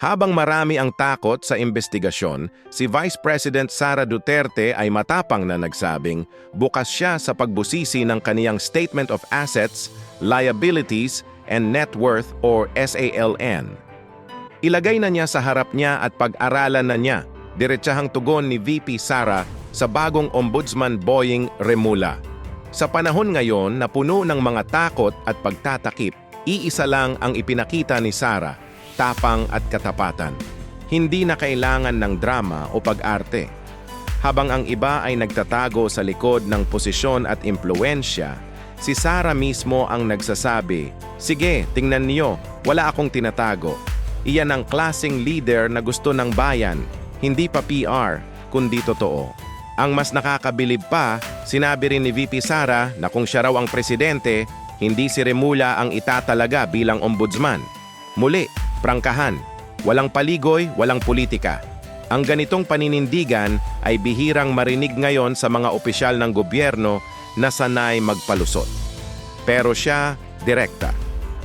Habang marami ang takot sa investigasyon, si Vice President Sara Duterte ay matapang na nagsabing bukas siya sa pagbusisi ng kaniyang Statement of Assets, Liabilities, and Net Worth or SALN. Ilagay na niya sa harap niya at pag-aralan na niya, diretsahang tugon ni VP Sara sa bagong Ombudsman Boying Remula. Sa panahon ngayon na puno ng mga takot at pagtatakip, iisa lang ang ipinakita ni Sara, tapang at katapatan. Hindi na kailangan ng drama o pag-arte. Habang ang iba ay nagtatago sa likod ng posisyon at impluensya, si Sara mismo ang nagsasabi, Sige, tingnan niyo, wala akong tinatago. Iyan ang klasing leader na gusto ng bayan, hindi pa PR, kundi totoo. Ang mas nakakabilib pa, sinabi rin ni VP Sara na kung siya raw ang presidente, hindi si Remula ang itatalaga bilang ombudsman. Muli, prangkahan, walang paligoy, walang politika. Ang ganitong paninindigan ay bihirang marinig ngayon sa mga opisyal ng gobyerno na sanay magpalusot. Pero siya, direkta.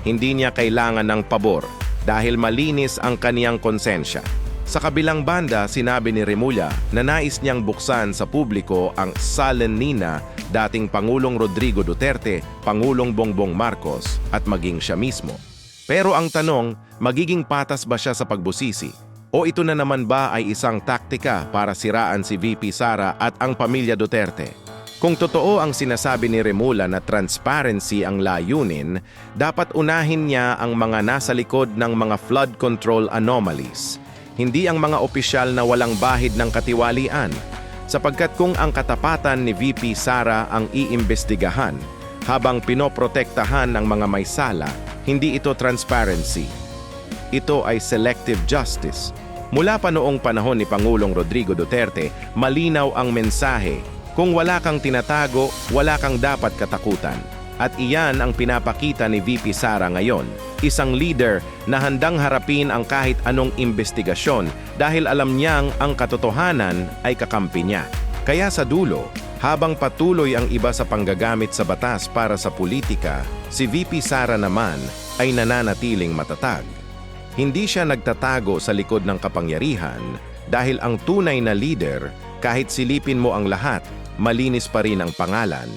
Hindi niya kailangan ng pabor dahil malinis ang kaniyang konsensya. Sa kabilang banda, sinabi ni Remulla na nais niyang buksan sa publiko ang Salenina dating Pangulong Rodrigo Duterte, Pangulong Bongbong Marcos at maging siya mismo. Pero ang tanong, magiging patas ba siya sa pagbusisi? O ito na naman ba ay isang taktika para siraan si VP Sara at ang pamilya Duterte? Kung totoo ang sinasabi ni Remula na transparency ang layunin, dapat unahin niya ang mga nasa likod ng mga flood control anomalies, hindi ang mga opisyal na walang bahid ng katiwalian. Sapagkat kung ang katapatan ni VP Sara ang iimbestigahan, habang pinoprotektahan ng mga may sala, hindi ito transparency. Ito ay selective justice. Mula pa noong panahon ni Pangulong Rodrigo Duterte, malinaw ang mensahe. Kung wala kang tinatago, wala kang dapat katakutan. At iyan ang pinapakita ni VP Sara ngayon. Isang leader na handang harapin ang kahit anong investigasyon dahil alam niyang ang katotohanan ay kakampi niya. Kaya sa dulo, habang patuloy ang iba sa panggagamit sa batas para sa politika, si VP Sara naman ay nananatiling matatag. Hindi siya nagtatago sa likod ng kapangyarihan dahil ang tunay na leader, kahit silipin mo ang lahat, malinis pa rin ang pangalan.